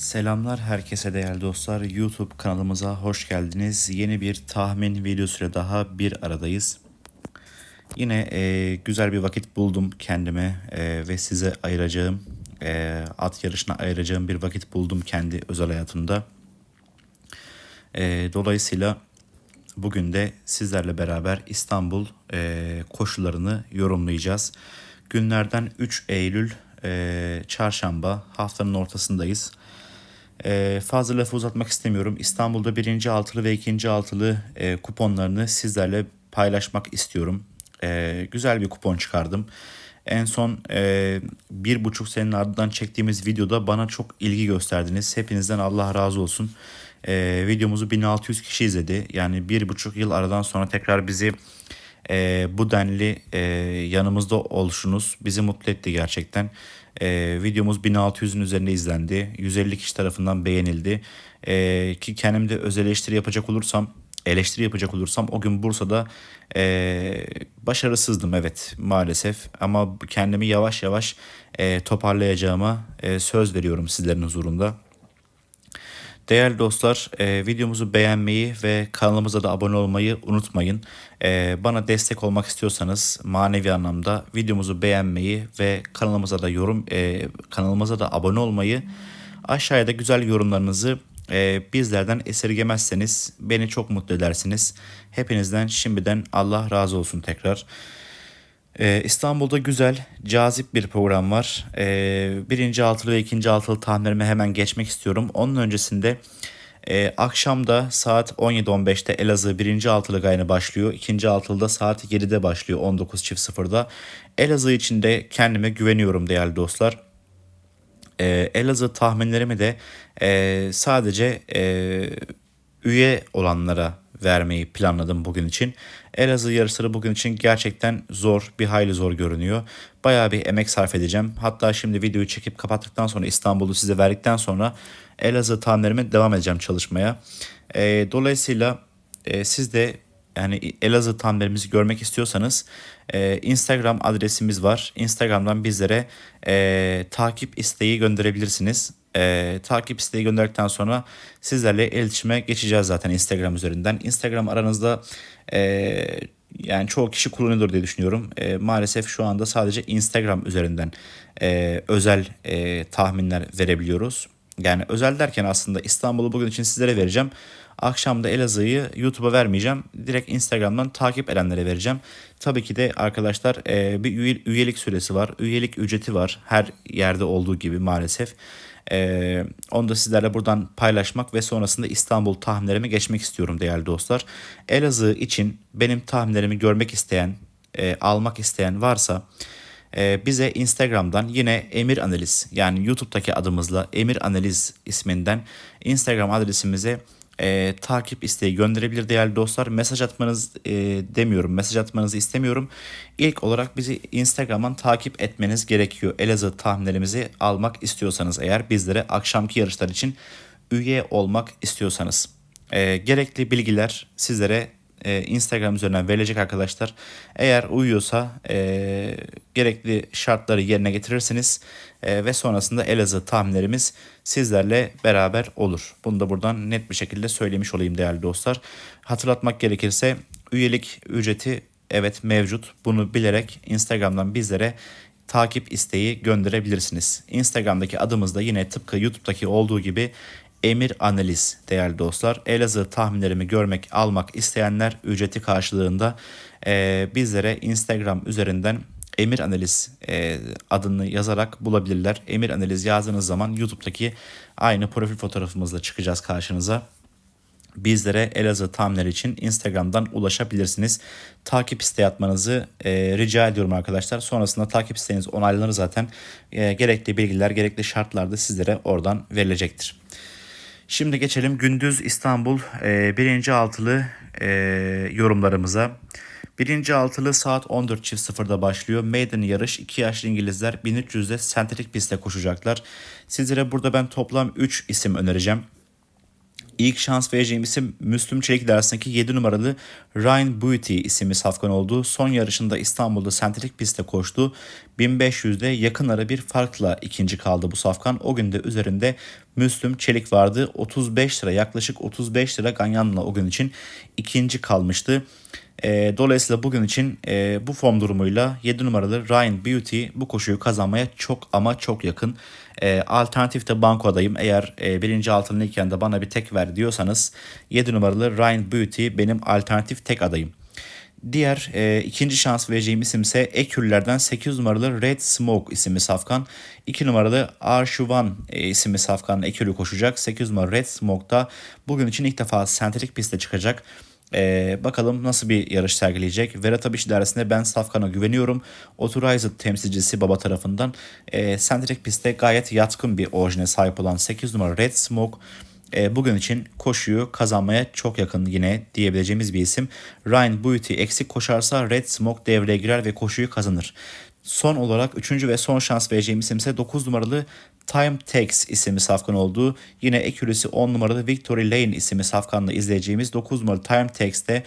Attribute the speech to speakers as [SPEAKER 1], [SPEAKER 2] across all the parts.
[SPEAKER 1] Selamlar herkese değerli dostlar. YouTube kanalımıza hoş geldiniz. Yeni bir tahmin videosuyla daha bir aradayız. Yine e, güzel bir vakit buldum kendime e, ve size ayıracağım, e, at yarışına ayıracağım bir vakit buldum kendi özel hayatımda. E, dolayısıyla bugün de sizlerle beraber İstanbul e, koşularını yorumlayacağız. Günlerden 3 Eylül e, çarşamba haftanın ortasındayız. E, fazla lafı uzatmak istemiyorum. İstanbul'da birinci altılı ve ikinci altılı e, kuponlarını sizlerle paylaşmak istiyorum. E, güzel bir kupon çıkardım. En son e, bir buçuk senenin ardından çektiğimiz videoda bana çok ilgi gösterdiniz. Hepinizden Allah razı olsun. E, videomuzu 1600 kişi izledi. Yani bir buçuk yıl aradan sonra tekrar bizi e, bu denli e, yanımızda oluşunuz bizi mutlu etti gerçekten. E, videomuz 1600'ün üzerinde izlendi. 150 kişi tarafından beğenildi. E, ki kendimde öz eleştiri yapacak olursam eleştiri yapacak olursam o gün Bursa'da e, başarısızdım evet maalesef ama kendimi yavaş yavaş e, toparlayacağıma e, söz veriyorum sizlerin huzurunda. Değerli dostlar e, videomuzu beğenmeyi ve kanalımıza da abone olmayı unutmayın. E, bana destek olmak istiyorsanız manevi anlamda videomuzu beğenmeyi ve kanalımıza da yorum e, kanalımıza da abone olmayı aşağıya da güzel yorumlarınızı e, bizlerden esirgemezseniz beni çok mutlu edersiniz. Hepinizden şimdiden Allah razı olsun tekrar. Ee, İstanbul'da güzel, cazip bir program var. Ee, birinci altılı ve ikinci altılı tahminlerime hemen geçmek istiyorum. Onun öncesinde e, akşamda saat 17.15'te Elazığ birinci altılı gayna başlıyor. İkinci altılıda saat 7'de başlıyor 19.00'da. Elazığ için de kendime güveniyorum değerli dostlar. Ee, Elazığ tahminlerimi de e, sadece e, üye olanlara vermeyi planladım bugün için. Elazığ yarışları bugün için gerçekten zor, bir hayli zor görünüyor. Bayağı bir emek sarf edeceğim. Hatta şimdi videoyu çekip kapattıktan sonra İstanbul'u size verdikten sonra Elazığ tahminlerime devam edeceğim çalışmaya. E, dolayısıyla e, siz de yani Elazığ tahminlerimizi görmek istiyorsanız e, Instagram adresimiz var. Instagram'dan bizlere e, takip isteği gönderebilirsiniz e, takip isteği gönderdikten sonra sizlerle iletişime geçeceğiz zaten Instagram üzerinden. Instagram aranızda e, yani çoğu kişi kullanıyordur diye düşünüyorum. E, maalesef şu anda sadece Instagram üzerinden e, özel e, tahminler verebiliyoruz. Yani özel derken aslında İstanbul'u bugün için sizlere vereceğim. Akşam da Elazığ'ı YouTube'a vermeyeceğim. Direkt Instagram'dan takip edenlere vereceğim. Tabii ki de arkadaşlar e, bir üyelik süresi var. Üyelik ücreti var. Her yerde olduğu gibi maalesef. Ee, onu da sizlerle buradan paylaşmak ve sonrasında İstanbul tahminlerime geçmek istiyorum değerli dostlar. Elazığ için benim tahminlerimi görmek isteyen, e, almak isteyen varsa e, bize Instagram'dan yine Emir Analiz yani YouTube'daki adımızla Emir Analiz isminden Instagram adresimize e, takip isteği gönderebilir değerli dostlar. Mesaj atmanız e, demiyorum, mesaj atmanızı istemiyorum. İlk olarak bizi Instagram'dan takip etmeniz gerekiyor. Elazığ tahminlerimizi almak istiyorsanız eğer bizlere akşamki yarışlar için üye olmak istiyorsanız. E, gerekli bilgiler sizlere e, Instagram üzerinden verilecek arkadaşlar. Eğer uyuyorsa e, gerekli şartları yerine getirirsiniz e, ve sonrasında Elazığ tahminlerimiz sizlerle beraber olur. Bunu da buradan net bir şekilde söylemiş olayım değerli dostlar. Hatırlatmak gerekirse üyelik ücreti evet mevcut. Bunu bilerek Instagram'dan bizlere takip isteği gönderebilirsiniz. Instagram'daki adımız da yine tıpkı YouTube'daki olduğu gibi Emir Analiz değerli dostlar. Elazığ tahminlerimi görmek, almak isteyenler ücreti karşılığında e, bizlere Instagram üzerinden Emir Analiz e, adını yazarak bulabilirler. Emir Analiz yazdığınız zaman YouTube'daki aynı profil fotoğrafımızla çıkacağız karşınıza. Bizlere Elazığ tahminleri için Instagram'dan ulaşabilirsiniz. Takip isteği atmanızı e, rica ediyorum arkadaşlar. Sonrasında takip isteğiniz onaylanır zaten. E, gerekli bilgiler, gerekli şartlar da sizlere oradan verilecektir. Şimdi geçelim gündüz İstanbul e, birinci altılı e, yorumlarımıza. Birinci altılı saat 14.00'da başlıyor. Maiden yarış 2 yaşlı İngilizler 1300'de sentetik pistte koşacaklar. Sizlere burada ben toplam 3 isim önereceğim. İlk şans vereceğim isim Müslüm Çelik dersindeki 7 numaralı Ryan Beauty isimli safkan oldu. Son yarışında İstanbul'da sentetik pistte koştu. 1500'de yakın ara bir farkla ikinci kaldı bu safkan. O günde üzerinde Müslüm Çelik vardı. 35 lira yaklaşık 35 lira Ganyan'la o gün için ikinci kalmıştı. E, dolayısıyla bugün için e, bu form durumuyla 7 numaralı Ryan Beauty bu koşuyu kazanmaya çok ama çok yakın. E, alternatif de banko adayım. Eğer e, birinci altınlıyken de bana bir tek ver diyorsanız 7 numaralı Ryan Beauty benim alternatif tek adayım. Diğer e, ikinci şans vereceğim isim ise Ekürlerden 8 numaralı Red Smoke isimli safkan. 2 numaralı Arshuvan e, isimli safkan Ekürü koşacak. 8 numaralı Red Smoke'da bugün için ilk defa sentetik piste çıkacak. Ee, bakalım nasıl bir yarış sergileyecek. Veratabiş idaresinde ben Safkan'a güveniyorum. Authorized temsilcisi baba tarafından e, sentetik pistte gayet yatkın bir orijine sahip olan 8 numara Red Smoke e, bugün için koşuyu kazanmaya çok yakın yine diyebileceğimiz bir isim. Ryan Beauty eksik koşarsa Red Smoke devreye girer ve koşuyu kazanır. Son olarak 3. ve son şans vereceğim isim ise 9 numaralı Time Takes isimli safkan olduğu yine ekürüsü 10 numaralı Victory Lane isimli safkanla izleyeceğimiz 9 numaralı Time Takes'te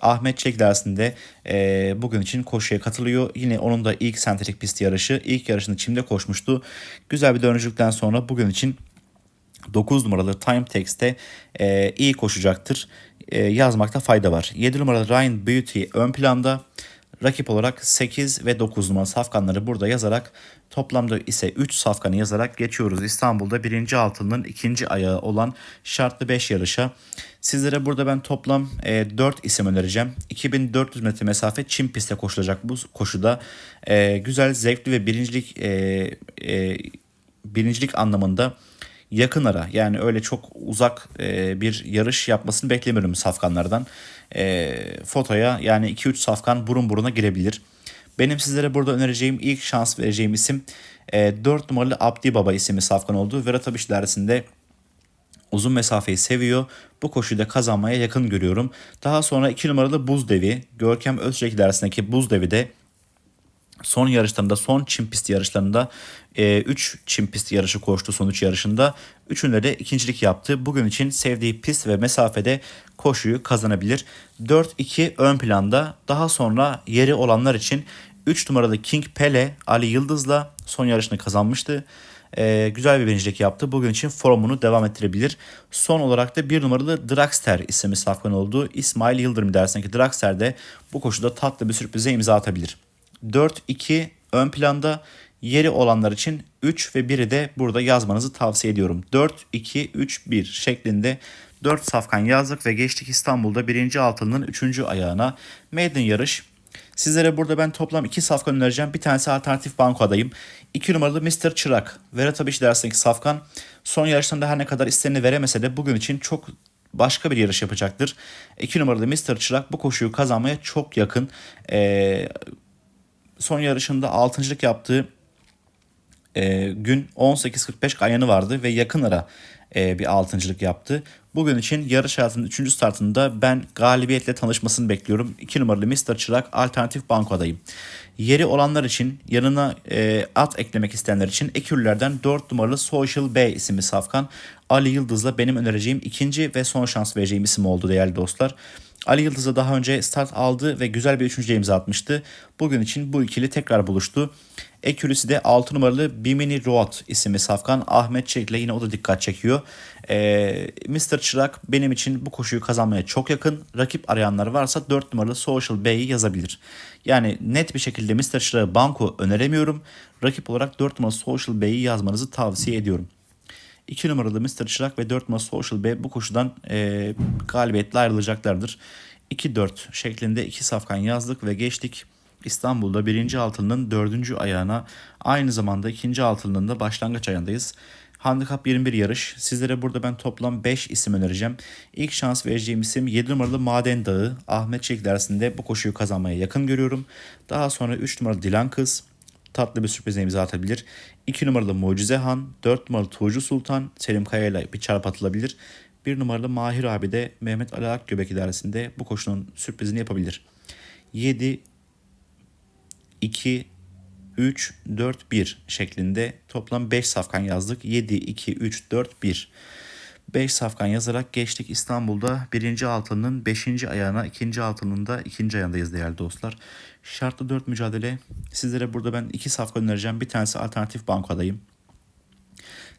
[SPEAKER 1] Ahmet Çelik dersinde e, bugün için koşuya katılıyor. Yine onun da ilk sentetik pist yarışı. ilk yarışını çimde koşmuştu. Güzel bir dönücülükten sonra bugün için 9 numaralı Time Text'te e, iyi koşacaktır. E, yazmakta fayda var. 7 numaralı Ryan Beauty ön planda. Rakip olarak 8 ve 9 numaralı safkanları burada yazarak toplamda ise 3 safkanı yazarak geçiyoruz. İstanbul'da birinci altının ikinci ayağı olan şartlı 5 yarışa. Sizlere burada ben toplam e, 4 isim önereceğim. 2400 metre mesafe çim pistte koşulacak bu koşuda. E, güzel, zevkli ve birincilik e, e, birincilik anlamında yakın ara yani öyle çok uzak e, bir yarış yapmasını beklemiyorum safkanlardan. E, fotoya yani 2-3 safkan burun buruna girebilir. Benim sizlere burada önereceğim ilk şans vereceğim isim e, 4 numaralı Abdi Baba isimli safkan oldu. Veratabiş dersinde uzun mesafeyi seviyor. Bu koşuyu da kazanmaya yakın görüyorum. Daha sonra 2 numaralı Buz Devi, Görkem Özçelik dersindeki Buz Devi de son yarışlarında, son çim pisti yarışlarında 3 e, çim pisti yarışı koştu son 3 yarışında. Üçünde de ikincilik yaptı. Bugün için sevdiği pist ve mesafede koşuyu kazanabilir. 4-2 ön planda. Daha sonra yeri olanlar için 3 numaralı King Pele Ali Yıldız'la son yarışını kazanmıştı. Ee, güzel bir birincilik yaptı. Bugün için formunu devam ettirebilir. Son olarak da bir numaralı Draxter isimli safkan olduğu İsmail Yıldırım dersindeki Draxter de bu koşuda tatlı bir sürprize imza atabilir. 4-2 ön planda yeri olanlar için 3 ve 1'i de burada yazmanızı tavsiye ediyorum. 4, 2, 3, 1 şeklinde 4 safkan yazdık ve geçtik İstanbul'da 1. altının 3. ayağına. Maiden yarış. Sizlere burada ben toplam 2 safkan önereceğim. Bir tanesi alternatif banko adayım. 2 numaralı Mr. Çırak. Vera Tabiş dersindeki safkan. Son yarışlarında her ne kadar istenini veremese de bugün için çok başka bir yarış yapacaktır. 2 numaralı Mr. Çırak bu koşuyu kazanmaya çok yakın. Ee, son yarışında altıncılık yaptığı e, gün 18.45 Ganyan'ı vardı ve yakın ara e, bir altıncılık yaptı. Bugün için yarış hayatının 3. startında ben galibiyetle tanışmasını bekliyorum. 2 numaralı Mr. Çırak alternatif banko adayım. Yeri olanlar için yanına e, at eklemek isteyenler için Ekürlerden 4 numaralı Social B isimli safkan Ali Yıldız'la benim önereceğim ikinci ve son şans vereceğim isim oldu değerli dostlar. Ali Yıldız'a daha önce start aldı ve güzel bir üçüncü imza atmıştı. Bugün için bu ikili tekrar buluştu. Ekürisi de 6 numaralı Bimini Road isimli safkan Ahmet Çelik ile yine o da dikkat çekiyor. Ee, Mr. Çırak benim için bu koşuyu kazanmaya çok yakın. Rakip arayanlar varsa 4 numaralı Social B'yi yazabilir. Yani net bir şekilde Mr. Çırak'ı banko öneremiyorum. Rakip olarak 4 numaralı Social B'yi yazmanızı tavsiye ediyorum. 2 numaralı Mr. Çırak ve 4 numaralı Social B bu koşudan e, galibiyetle ayrılacaklardır. 2-4 şeklinde iki safkan yazdık ve geçtik. İstanbul'da birinci altının dördüncü ayağına aynı zamanda ikinci altının da başlangıç ayındayız. Handikap 21 yarış. Sizlere burada ben toplam 5 isim önereceğim. İlk şans vereceğim isim 7 numaralı Maden Dağı. Ahmet Çelik dersinde bu koşuyu kazanmaya yakın görüyorum. Daha sonra 3 numaralı Dilan Kız. Tatlı bir sürprize imza atabilir. 2 numaralı Mucize Han. 4 numaralı Tuğcu Sultan. Selim Kaya ile bir çarp atılabilir. 1 numaralı Mahir abi de Mehmet Ali Akgöbek idaresinde bu koşunun sürprizini yapabilir. 7, 2, 3, 4, 1 şeklinde toplam 5 safkan yazdık. 7, 2, 3, 4, 1. 5 safkan yazarak geçtik İstanbul'da birinci altının 5. ayağına, ikinci altının da ikinci ayağındayız değerli dostlar. Şartlı 4 mücadele. Sizlere burada ben iki safkan önereceğim. Bir tanesi alternatif bankadayım.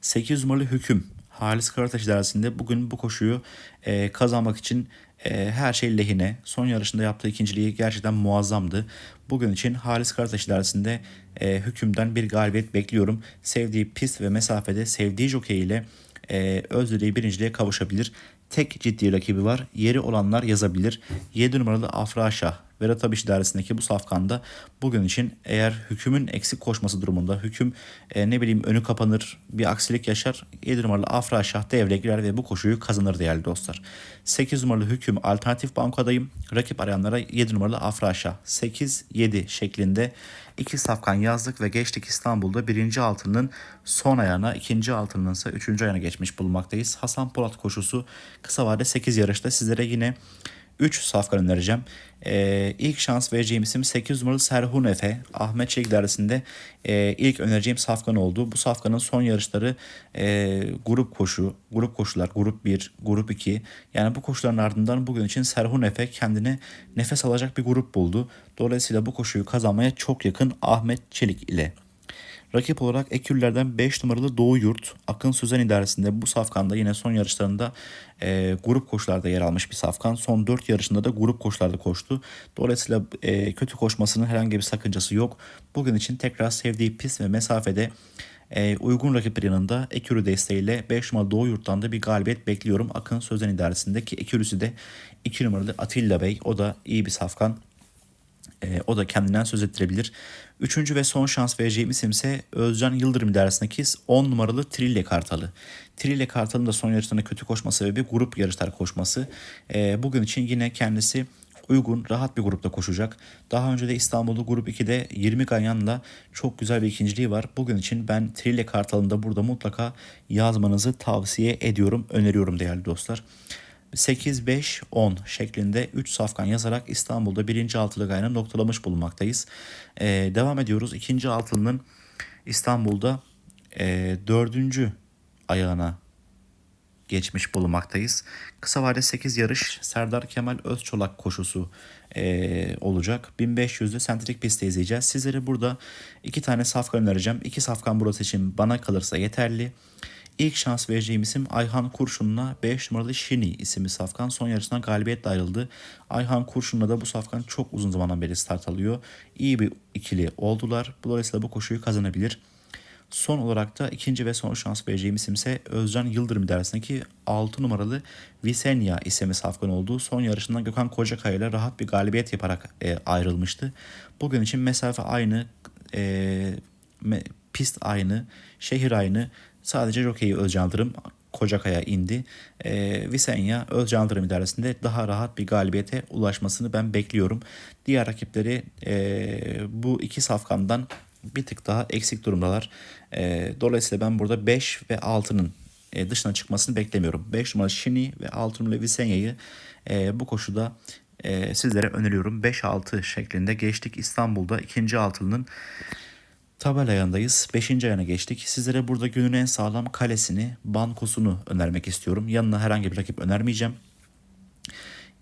[SPEAKER 1] 8 numaralı hüküm. Halis Karataş idaresinde bugün bu koşuyu e, kazanmak için e, her şey lehine. Son yarışında yaptığı ikinciliği gerçekten muazzamdı. Bugün için Halis Karataş idaresinde e, hükümden bir galibiyet bekliyorum. Sevdiği pist ve mesafede sevdiği jockey ile e, özlediği birinciliğe kavuşabilir. Tek ciddi rakibi var. Yeri olanlar yazabilir. 7 numaralı Afra Şah Berat Abiş idaresindeki bu safkanda bugün için eğer hükümün eksik koşması durumunda hüküm e, ne bileyim önü kapanır bir aksilik yaşar 7 numaralı Afra Şah devreye girer ve bu koşuyu kazanır değerli dostlar. 8 numaralı hüküm alternatif bankadayım. Rakip arayanlara 7 numaralı Afra Şah 8-7 şeklinde iki safkan yazdık ve geçtik İstanbul'da birinci altının son ayağına, ikinci altının ise üçüncü ayağına geçmiş bulunmaktayız. Hasan Polat koşusu kısa vade 8 yarışta sizlere yine 3 safkan önereceğim. Ee, ilk şans vereceğim isim 8 numaralı Serhun Efe. Ahmet Çelik dersinde e, ilk önereceğim safkan oldu. Bu safkanın son yarışları e, grup koşu, grup koşular, grup 1, grup 2. Yani bu koşuların ardından bugün için Serhun Efe kendine nefes alacak bir grup buldu. Dolayısıyla bu koşuyu kazanmaya çok yakın Ahmet Çelik ile. Rakip olarak Ekürler'den 5 numaralı Doğu Yurt, Akın Sözen idaresinde bu safkanda yine son yarışlarında e, grup koşularda yer almış bir safkan. Son 4 yarışında da grup koşularda koştu. Dolayısıyla e, kötü koşmasının herhangi bir sakıncası yok. Bugün için tekrar sevdiği pist ve mesafede e, uygun rakipler yanında Ekürü desteğiyle 5 numaralı Doğu Yurt'tan da bir galibiyet bekliyorum. Akın Sözen idaresindeki Ekürüsü de 2 numaralı Atilla Bey. O da iyi bir safkan. E, o da kendinden söz ettirebilir. Üçüncü ve son şans vereceğim isim ise Özcan Yıldırım idaresindeki 10 numaralı Trille Kartalı. Trille Kartal'ın da son yarışlarında kötü koşma sebebi grup yarışlar koşması. E, bugün için yine kendisi uygun, rahat bir grupta koşacak. Daha önce de İstanbul'da grup 2'de 20 ganyanla çok güzel bir ikinciliği var. Bugün için ben Trille Kartal'ın da burada mutlaka yazmanızı tavsiye ediyorum, öneriyorum değerli dostlar. 8-5-10 şeklinde 3 safkan yazarak İstanbul'da birinci altılı gayrı noktalamış bulunmaktayız. Ee, devam ediyoruz. İkinci altının İstanbul'da e, dördüncü ayağına geçmiş bulunmaktayız. Kısa vade 8 yarış Serdar Kemal Özçolak koşusu e, olacak. 1500'lü sentrik pistte izleyeceğiz. Sizlere burada iki tane safkan önereceğim. İki safkan burası için bana kalırsa yeterli. İlk şans vereceğim isim Ayhan Kurşun'la 5 numaralı Şini isimli safkan son yarışından galibiyetle ayrıldı. Ayhan Kurşun'la da bu safkan çok uzun zamandan beri start alıyor. İyi bir ikili oldular. Dolayısıyla bu koşuyu kazanabilir. Son olarak da ikinci ve son şans vereceğim isim ise Özcan Yıldırım idaresindeki 6 numaralı Visenya isimli safkan olduğu son yarışından Gökhan Kocakaya ile rahat bir galibiyet yaparak e, ayrılmıştı. Bugün için mesafe aynı, e, me, pist aynı, şehir aynı. Sadece jokeyi Özcan Kocakaya indi. E, Visenya Özcan idaresinde daha rahat bir galibiyete ulaşmasını ben bekliyorum. Diğer rakipleri e, bu iki safkandan bir tık daha eksik durumdalar. E, dolayısıyla ben burada 5 ve 6'nın e, dışına çıkmasını beklemiyorum. 5 numaralı Şini ve 6 numaralı Visenya'yı e, bu koşuda e, sizlere öneriyorum. 5-6 şeklinde geçtik İstanbul'da ikinci altılının tabela ayağındayız. 5. ayağına geçtik. Sizlere burada günün en sağlam kalesini, bankosunu önermek istiyorum. Yanına herhangi bir rakip önermeyeceğim.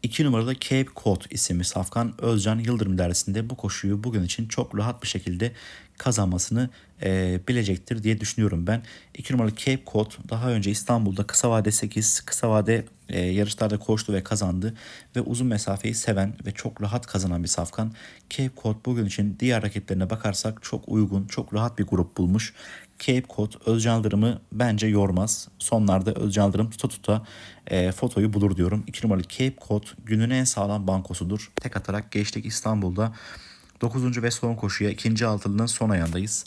[SPEAKER 1] 2 numarada Cape Cod isimli Safkan Özcan Yıldırım dersinde bu koşuyu bugün için çok rahat bir şekilde kazanmasını e, bilecektir diye düşünüyorum ben. 2 numaralı Cape Cod daha önce İstanbul'da kısa vade 8, kısa vade e, yarışlarda koştu ve kazandı ve uzun mesafeyi seven ve çok rahat kazanan bir safkan. Cape Cod bugün için diğer rakiplerine bakarsak çok uygun, çok rahat bir grup bulmuş. Cape Cod Özcan bence yormaz. Sonlarda Özcan Yıldırım tuta tuta e, fotoyu bulur diyorum. 2 numaralı Cape Cod günün en sağlam bankosudur. Tek atarak geçtik İstanbul'da. 9. ve son koşuya ikinci altılının son ayağındayız.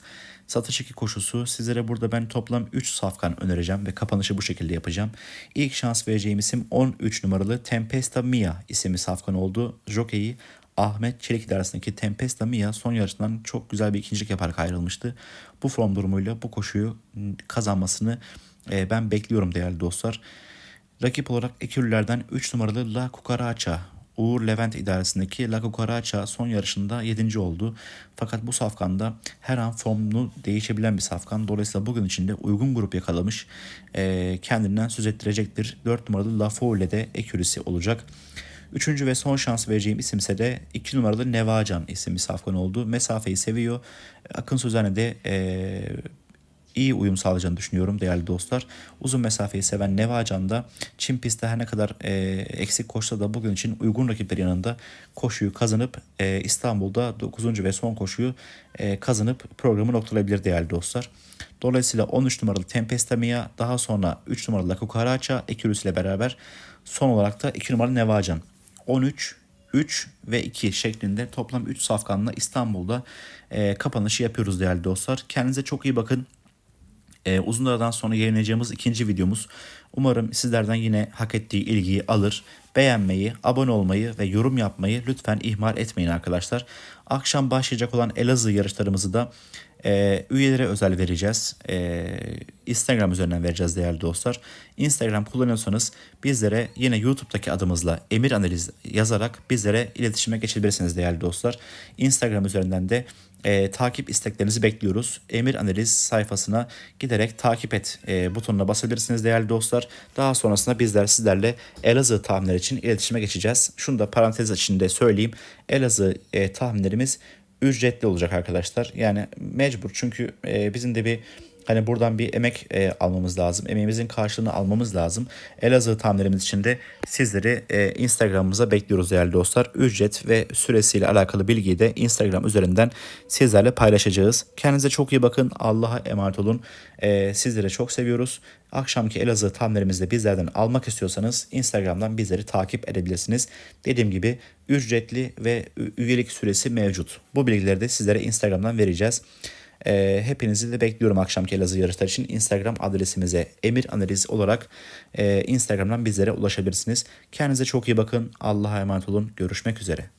[SPEAKER 1] Satış 2 koşusu sizlere burada ben toplam 3 safkan önereceğim ve kapanışı bu şekilde yapacağım. İlk şans vereceğim isim 13 numaralı Tempesta Mia isimli safkan oldu. Jockey'i Ahmet Çelik idaresindeki Tempesta Mia son yarışından çok güzel bir ikincilik yaparak ayrılmıştı. Bu form durumuyla bu koşuyu kazanmasını e, ben bekliyorum değerli dostlar. Rakip olarak Ekürlerden 3 numaralı La Cucaracha Uğur Levent idaresindeki La Cucaracha son yarışında 7. oldu. Fakat bu safkanda her an formunu değişebilen bir safkan. Dolayısıyla bugün içinde uygun grup yakalamış. E, kendinden söz ettirecektir. 4 numaralı La de ekürisi olacak. Üçüncü ve son şans vereceğim isimse de 2 numaralı Nevacan isimli safkan oldu. Mesafeyi seviyor. Akın Sözen'e de e, iyi uyum sağlayacağını düşünüyorum değerli dostlar. Uzun mesafeyi seven Nevacan da Çin pistte her ne kadar e, eksik koşsa da bugün için uygun rakipler yanında koşuyu kazanıp e, İstanbul'da 9. ve son koşuyu e, kazanıp programı noktalayabilir değerli dostlar. Dolayısıyla 13 numaralı Tempesta Mia daha sonra 3 numaralı La Cucaracha Ekürüs ile beraber son olarak da 2 numaralı Nevacan. 13, 3 ve 2 şeklinde toplam 3 safkanla İstanbul'da e, kapanışı yapıyoruz değerli dostlar. Kendinize çok iyi bakın. E, uzun aradan sonra yayınlayacağımız ikinci videomuz. Umarım sizlerden yine hak ettiği ilgiyi alır. Beğenmeyi, abone olmayı ve yorum yapmayı lütfen ihmal etmeyin arkadaşlar. Akşam başlayacak olan Elazığ yarışlarımızı da e, üyelere özel vereceğiz. E, Instagram üzerinden vereceğiz değerli dostlar. Instagram kullanıyorsanız bizlere yine YouTube'daki adımızla Emir Analiz yazarak bizlere iletişime geçebilirsiniz değerli dostlar. Instagram üzerinden de e, takip isteklerinizi bekliyoruz. Emir Analiz sayfasına giderek takip et e, butonuna basabilirsiniz değerli dostlar. Daha sonrasında bizler sizlerle Elazığ tahminleri için iletişime geçeceğiz. Şunu da parantez içinde söyleyeyim. Elazığ e, tahminlerimiz ücretli olacak arkadaşlar. Yani mecbur çünkü e, bizim de bir Hani buradan bir emek e, almamız lazım. Emeğimizin karşılığını almamız lazım. Elazığ tahminlerimiz için de sizleri e, Instagram'ımıza bekliyoruz değerli dostlar. Ücret ve süresiyle alakalı bilgiyi de Instagram üzerinden sizlerle paylaşacağız. Kendinize çok iyi bakın. Allah'a emanet olun. E, sizleri çok seviyoruz. Akşamki Elazığ tahminlerimizi de bizlerden almak istiyorsanız Instagram'dan bizleri takip edebilirsiniz. Dediğim gibi ücretli ve üyelik süresi mevcut. Bu bilgileri de sizlere Instagram'dan vereceğiz. E, hepinizi de bekliyorum akşamki Elazığ yarışlar için. Instagram adresimize Emir Analiz olarak e, Instagram'dan bizlere ulaşabilirsiniz. Kendinize çok iyi bakın. Allah'a emanet olun. Görüşmek üzere.